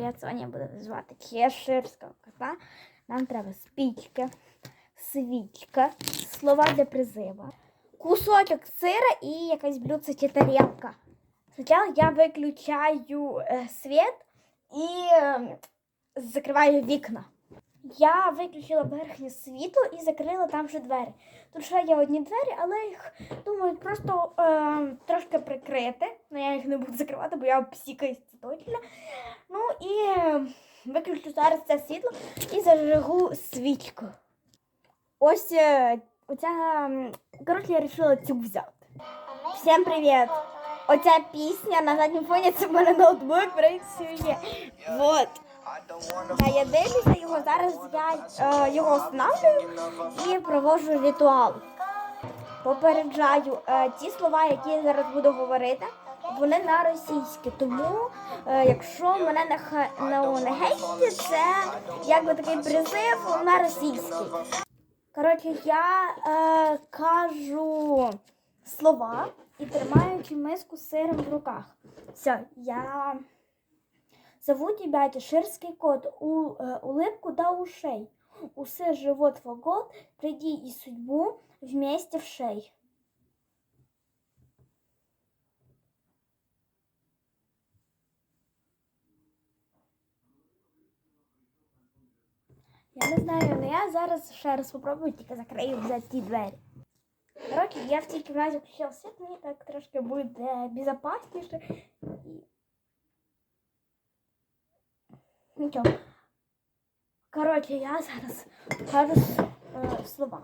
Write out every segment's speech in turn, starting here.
привіт, Соня буде звати Чеширського кота. Нам треба спічка, свічка, слова для призива, кусочок сира і якась блюдце чи тарілка. Спочатку я виключаю е, світ і е, закриваю вікна. Я виключила верхнє світло і закрила там вже двері. Тут ще є одні двері, але їх думаю просто е, трошки прикрити. Ну я їх не буду закривати, бо я псікаюсь це точно. І виключу зараз це світло і зажигу свічку. Ось е, оця. Коротше, я вирішила цю взяти. Всім привіт! Оця пісня на задньому фоні це в мене ноутбук працює. Вот. Та я дивлюся його, зараз я е, його встановлюю і проводжу ритуал. Попереджаю, е, ті слова, які я зараз буду говорити, вони на російській. Тому, е, якщо мене не, ха- ну, не гейтите, це якби такий призив на російській. Коротше, я е, кажу слова і тримаючи миску з сиром в руках. Все, я зову тебя чеширский кот, у, э, улыбку до ушей. Усы, живот, фагот, приди и судьбу вместе в шей. Я не знаю, але я зараз ще раз спробую, тільки закрию за ті двері. Коротше, я в цій кімнаті включив світ, мені так трошки буде безпечніше. Нічого. Коротше, я зараз кажу е, слова.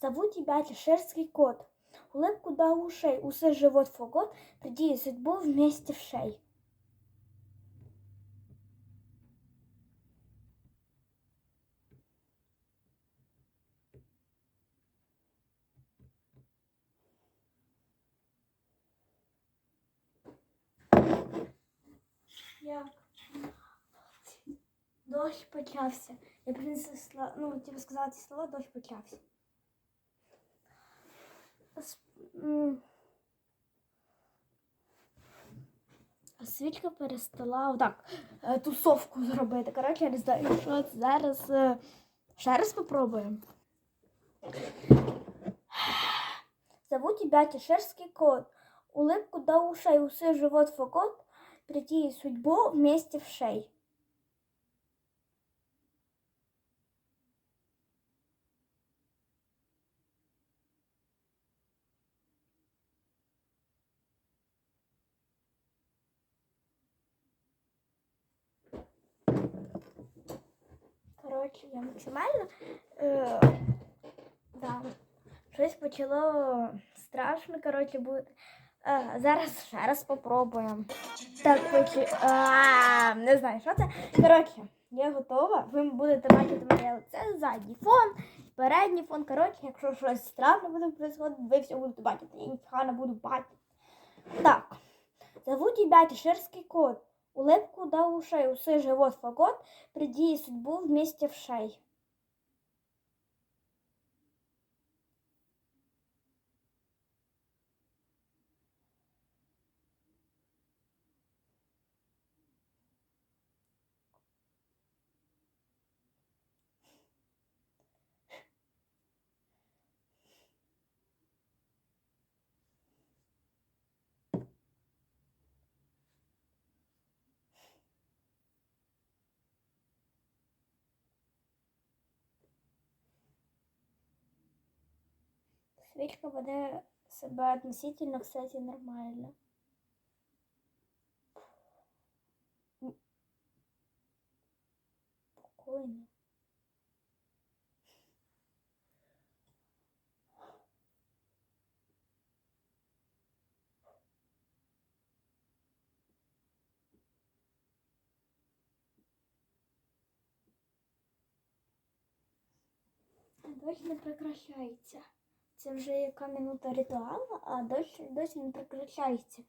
Зову тебя чеширский кот. Улыбку до ушей, усы, живот, фагот, приди и судьбу вместе в шей. Як? Дощ почався. Я принесла, ну, типу сказала ці слова, дощ почався. Свічка перестала отак е, тусовку зробити. Коротше, я не знаю, що зараз. е, Ще раз попробуємо. Зову тебя чеширский кот. Улыбку до ушей, усы, живот, фагот. Прийти судьбу вместе в шей. Коротше, я максимально. Е, да, щось почало страшно, коротше, бути. Е, зараз ще раз попробуємо. Так, почи... а, не знаю, що це. Коротше, я готова. Ви будете бачити моє лице, задній фон, передній фон. Коротше, якщо щось странне буде відбуватися, ви все будете бачити. Я ніфіга не буду бачити. Так. Зову тебя чеширский кот. Улыбку до ушей, усы, живот, фагот. Приди и судьбу вместе в шей. Свечка веде себе относительно, кстати, нормально. Спокойно. Дощ не прекращається. Це вже яка минута ритуалу, а досі, досі не прекращається.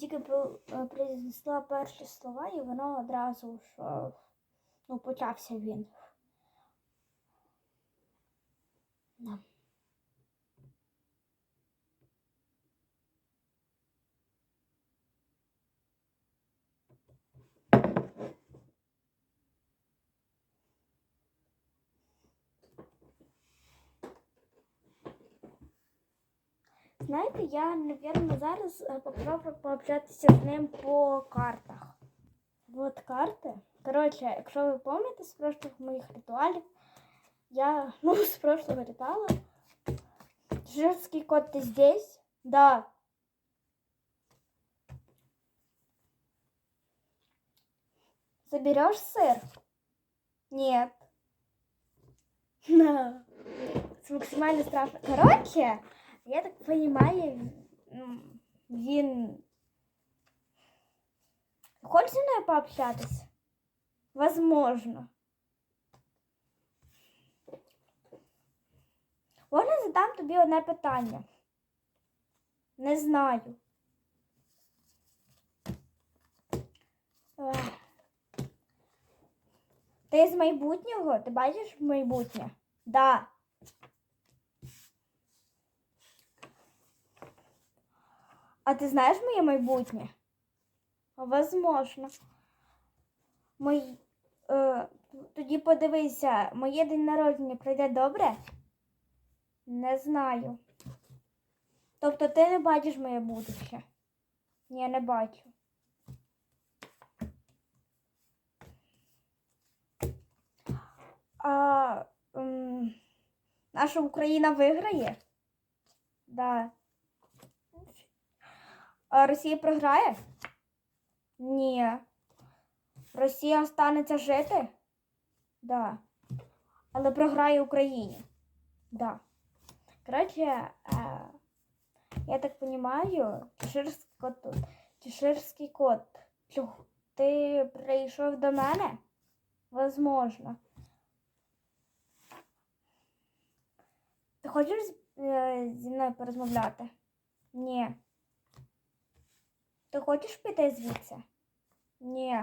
Тільки е, произнесла перші слова, і воно одразу ж е, ну, почався він. Да. Знаєте, я, напевно, зараз е, попробую пообщатися з ним по картах. Вот карти. Коротше, якщо ви пам'ятаєте з прошлих моїх ритуалів, я, ну, з прошлого ритуалу. Жирский кот, ты здесь? Да. Заберешь сыр? Нет. На. Це максимально страшно. Короче, я так понимаю, він хоче зі мною пообщатись? Возможно. Можна задам тобі одне питання? Не знаю. Ти з майбутнього? Ти бачиш майбутнє? Да. А ти знаєш моє майбутнє? Возможно. Мой, е, тоді подивися, моє день народження пройде добре? Не знаю. Тобто ти не бачиш моє будуще? Ні, не бачу. А м, наша Україна виграє? Да. Росія програє? Ні. Росія останеться жити? Да. Але програє Україні. Да. Коротше, е, я так понимаю, чеширський кот тут. Чеширський кот. Ти прийшов до мене? Возможно. Ти хочеш е, зі мною порозмовляти? Ні. Ти хочеш піти звідси? Ні.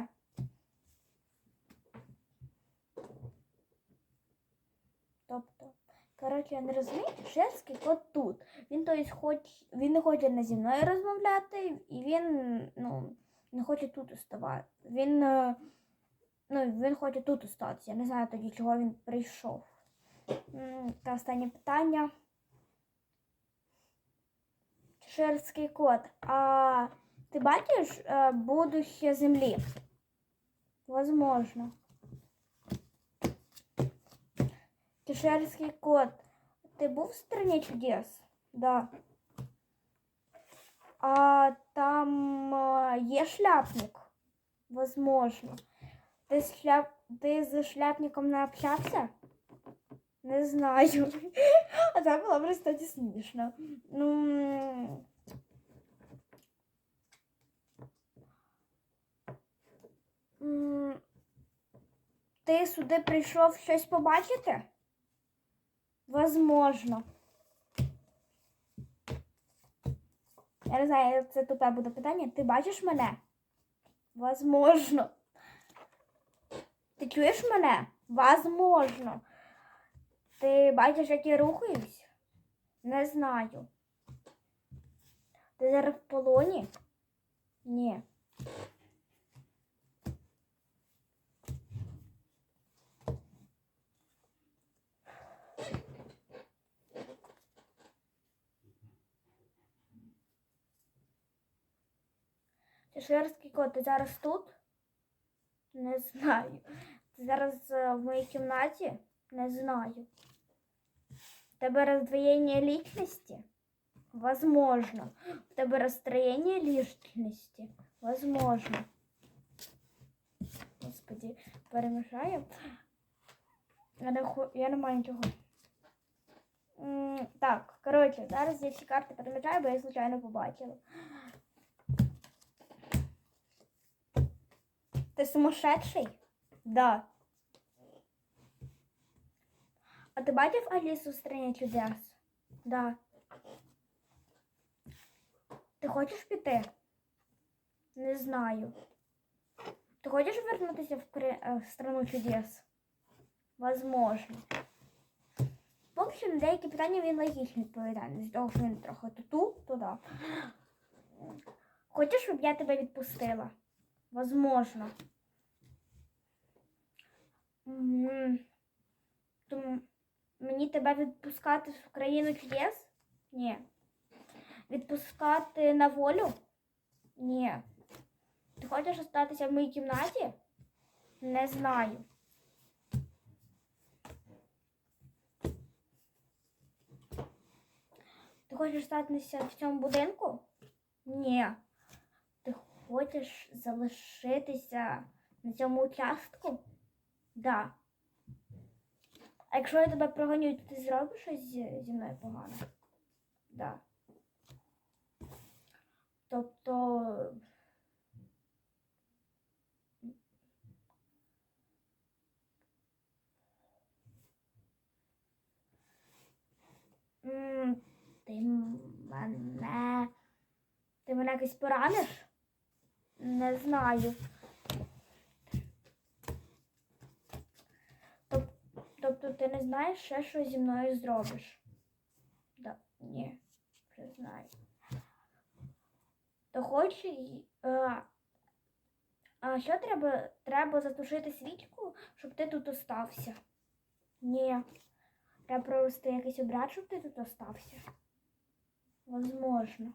Тобто, коротше, я не розумію, шерстський кот тут. Він то есть, хоч, він не хоче не зі мною розмовляти, і він ну, не хоче тут оставати. Він, е, ну, він хоче тут остатися. Я не знаю тоді, чого він прийшов. Та останнє питання. Шерстський кот. А ти бачиш е, будуще землі? Возможно. Чеширський кот. Ти був в стране чудес? Да. А там е, є шляпник? Возможно. Ти з, шляп... Ти з шляпником не общався? Не знаю. А це було б, кстати, смішно. Ну. м, м, Ти сюди прийшов щось побачити? Возможно. Я не знаю, це тут буде питання. Ти бачиш мене? Возможно. Ти чуєш мене? Возможно. Ти бачиш, як я рухаюсь? Не знаю. Ти зараз в полоні? Ні. Чеширський кот, ти зараз тут? Не знаю. Ти зараз е, в моїй кімнаті? Не знаю. Тебе раздвоение личности? Возможно. В тебе расстроение личности? Возможно. Господи, перемішаю. Я не, я не маю нічого. Так, коротше, зараз я всі карти перемішаю, бо я случайно побачила. Ти сумасшедший? Да. А ти бачив Алісу в стране чудес? Да. Ти хочеш піти? Не знаю. Ти хочеш вернутися в, Кри... е, в страну чудес? Возможно. В общем, деякі питання він логічно відповідає. З того, що він трохи туту, туди. Хочеш, щоб я тебе відпустила? Возможно. М, мені тебе відпускати в країну чудес? Ні. відпускати на волю? Ні. Ти хочеш остатися в моїй кімнаті? Не знаю. Ти хочеш остатися в цьому будинку? Ні. Хочеш залишитися на цьому участку? Да. А якщо я тебе прогоню, то ти зробиш щось зі, зі мною погано? Да. Тобто. Ти мене. Ти мене якось пораниш? Не знаю. Тобто ти не знаєш ще, що зі мною зробиш? Да, ні, вже знаю. То хоч. А, а що треба? Треба затушити свічку, щоб ти тут остався? Ні. Треба провести якийсь обряд, щоб ти тут остався. Возможно.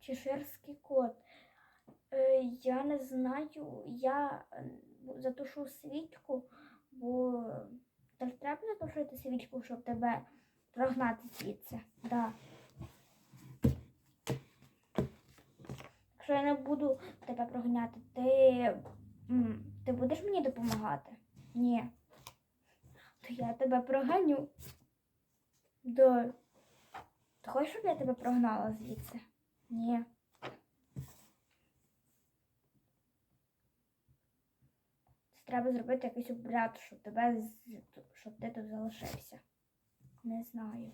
Чеширський кот. Е, я не знаю, я затушу свічку, бо так треба затушити свічку, щоб тебе прогнати звідси. Да. Якщо я не буду тебе прогоняти, ти, ти будеш мені допомагати? Ні. То я тебе проганю. Да. Ти хочеш, щоб я тебе прогнала звідси? Ні. Це треба зробити якийсь обряд, щоб тебе щоб ти тут залишився. Не знаю.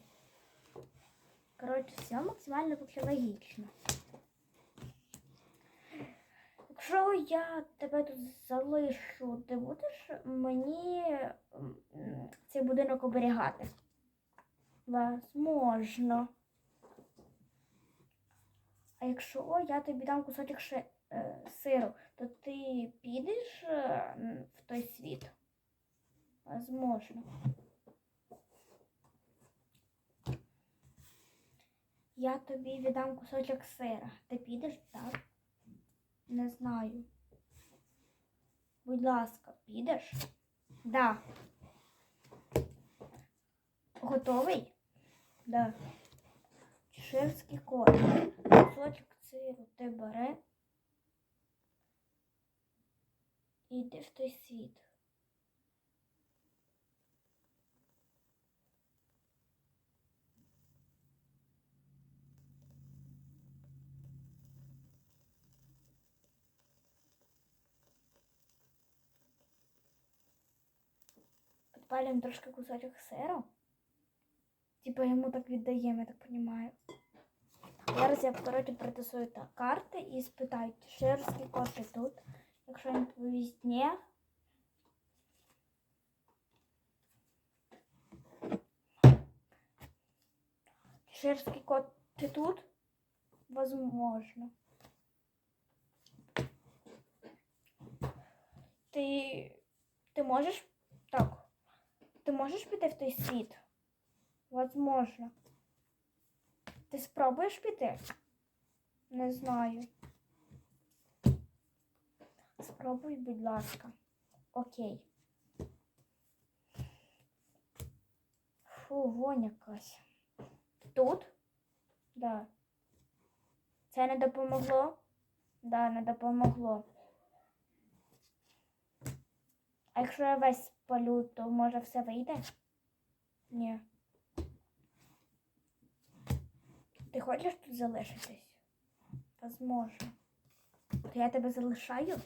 Коротше, все максимально поки логічно. Якщо я тебе тут залишу, ти будеш мені цей будинок оберігати? Возможно. А якщо я тобі дам кусочок ши, е, сиру, то ти підеш е, в той світ? Возможно. Я тобі віддам кусочок сира. Ти підеш, так? Не знаю. Будь ласка, підеш? Да. Готовий? Да. Чеширський кот. Кусочок сиру ти бери. І йди в той світ. Підпалюємо трошки кусочок сиру. Типа йому так віддаємо, я так розумію. Зараз я коротше протисую карти і спитаю, чи ширський кот ти тут. Якщо він відповість ні. Ширський кот ти тут? Возможно. Ти. Ти можеш. Так. Ти можеш піти в той світ? Возможно. Ти спробуєш піти? Не знаю. Спробуй, будь ласка. Окей. Фу, вонь якась. Тут? Да. Це не допомогло? Да, не допомогло. А якщо я весь спалю, то може все вийде? Ні. Ти хочеш тут залишитись? Возможно. То я тебе залишаю?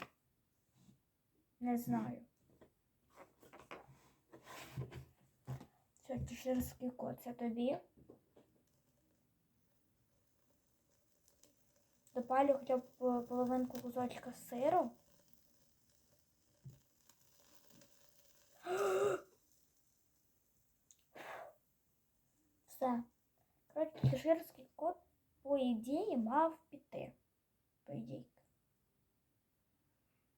Не знаю. Це чеширський кот, це тобі. Допалю хоча б е, половинку кусочка сиру. Все. Коротше, чеширський по ідеї, мав піти. По ідеї.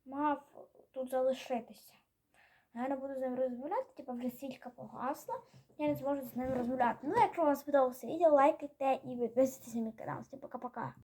Мав тут залишитися. Я не буду з ним розмовляти, типу вже свічка погасла. Я не зможу з ним розмовляти. Ну, якщо вам сподобалося відео, лайкайте і підписуйтесь на мій канал. Всім пока-пока.